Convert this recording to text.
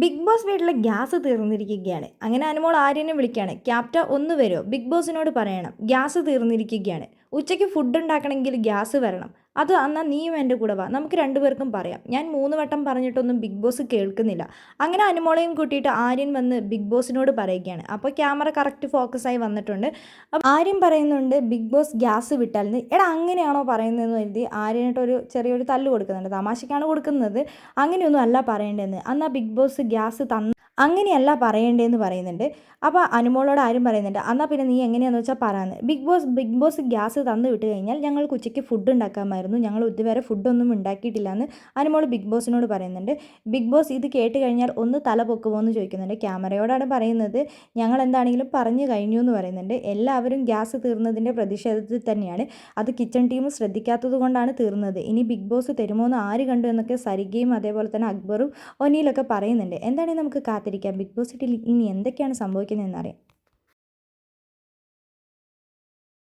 Big boss വീട്ടിലെ gas തീർന്നിരിക്കുകയാണ്. അങ്ങനെ അനുമോൾ ആര്യനെ വിളിക്കുകയാണ്. ക്യാപ്റ്റ ഒന്ന് വരുമോ ബിഗ് ബോസിനോട് പറയണം. ഗ്യാസ് തീർന്നിരിക്കുകയാണ്. ഉച്ചയ്ക്ക് ഫുഡ് ഉണ്ടാക്കണമെങ്കിൽ ഗ്യാസ് വരണം. അത് എന്നാൽ നീയും എന്റെ കൂടെ വാ. നമുക്ക് രണ്ടുപേർക്കും പറയാം. ഞാൻ മൂന്ന് വട്ടം പറഞ്ഞിട്ടൊന്നും ബിഗ് ബോസ് കേൾക്കുന്നില്ല. അങ്ങനെ അനുമോളയും കൂട്ടിയിട്ട് ആര്യൻ വന്ന് ബിഗ് ബോസിനോട് പറയുകയാണ്. അപ്പോൾ ക്യാമറ കറക്റ്റ് ഫോക്കസായി വന്നിട്ടുണ്ട്. അപ്പോൾ ആര്യൻ പറയുന്നുണ്ട് ബിഗ് ബോസ് ഗ്യാസ് വിട്ടാൽ എടാ അങ്ങനെയാണോ പറയുന്നതെന്ന് കരുതി ആര്യനായിട്ടൊരു ചെറിയൊരു തല്ല് കൊടുക്കുന്നുണ്ട്. തമാശയ്ക്കാണ് കൊടുക്കുന്നത്. അങ്ങനെയൊന്നും അല്ല പറയേണ്ടതെന്ന്. എന്നാൽ ബിഗ് ബോസ് ഗ്യാസ് തന്ന അങ്ങനെയല്ല പറയേണ്ടതെന്ന് പറയുന്നുണ്ട്. അപ്പോൾ അനുമോളോട് ആരും പറയുന്നുണ്ട് എന്നാൽ പിന്നെ നീ എങ്ങനെയാണെന്ന് വെച്ചാൽ പറയാന്ന് Bigg Boss Bigg Boss gas തന്നു വിട്ട് കഴിഞ്ഞാൽ ഞങ്ങൾക്ക് ഉച്ചയ്ക്ക് ഫുഡ് ഉണ്ടാക്കാമായിരുന്നു. ഞങ്ങൾ ഇതുവരെ ഫുഡൊന്നും ഉണ്ടാക്കിയിട്ടില്ല എന്ന് അനുമോൾ ബിഗ് ബോസിനോട് പറയുന്നുണ്ട്. ബിഗ് ബോസ് ഇത് കേട്ട് കഴിഞ്ഞാൽ ഒന്ന് തല പൊക്കുമോ എന്ന് ചോദിക്കുന്നുണ്ട്. ക്യാമറയോടാണ് പറയുന്നത്. ഞങ്ങൾ എന്താണെങ്കിലും പറഞ്ഞു കഴിഞ്ഞു എന്ന് പറയുന്നുണ്ട്. എല്ലാവരും ഗ്യാസ് തീർന്നതിന്റെ പ്രതിഷേധത്തിൽ തന്നെയാണ്. അത് കിച്ചൺ ടീം ശ്രദ്ധിക്കാത്തത് കൊണ്ടാണ് തീർന്നത്. ഇനി ബിഗ് ബോസ് തരുമോ എന്ന് ആര് കണ്ടു എന്നൊക്കെ സരികയും അതേപോലെ തന്നെ അക്ബറും ഒനിയിലൊക്കെ പറയുന്നുണ്ട്. എന്താണെങ്കിൽ നമുക്ക് കാത്തിരിക്കാം. ബിഗ് ബോസ് ഇനി എന്തൊക്കെയാണ് സംഭവിക്കുന്നത് എന്നറിയാം